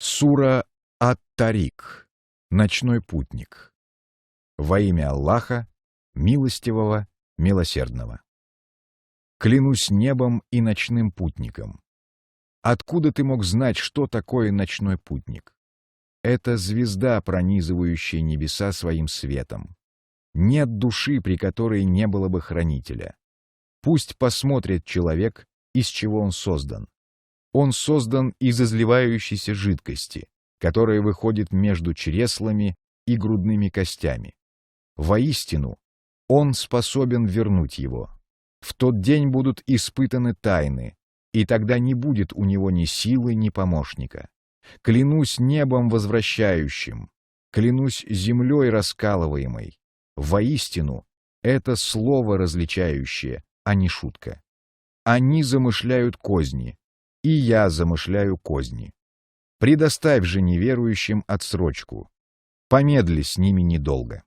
Сура Ат-Тарик. Ночной путник. Во имя Аллаха, милостивого, милосердного. Клянусь небом и ночным путником. Откуда ты мог знать, что такое ночной путник? Это звезда, пронизывающая небеса своим светом. Нет души, при которой не было бы хранителя. Пусть посмотрит человек, из чего он создан. Он создан из изливающейся жидкости, которая выходит между чреслами и грудными костями. Воистину, он способен вернуть его. В тот день будут испытаны тайны, и тогда не будет у него ни силы, ни помощника. Клянусь небом возвращающим, клянусь землей раскалываемой. Воистину, это слово различающее, а не шутка. Они замышляют козни, и я замышляю козни. Предоставь же неверующим отсрочку. Помедли с ними недолго.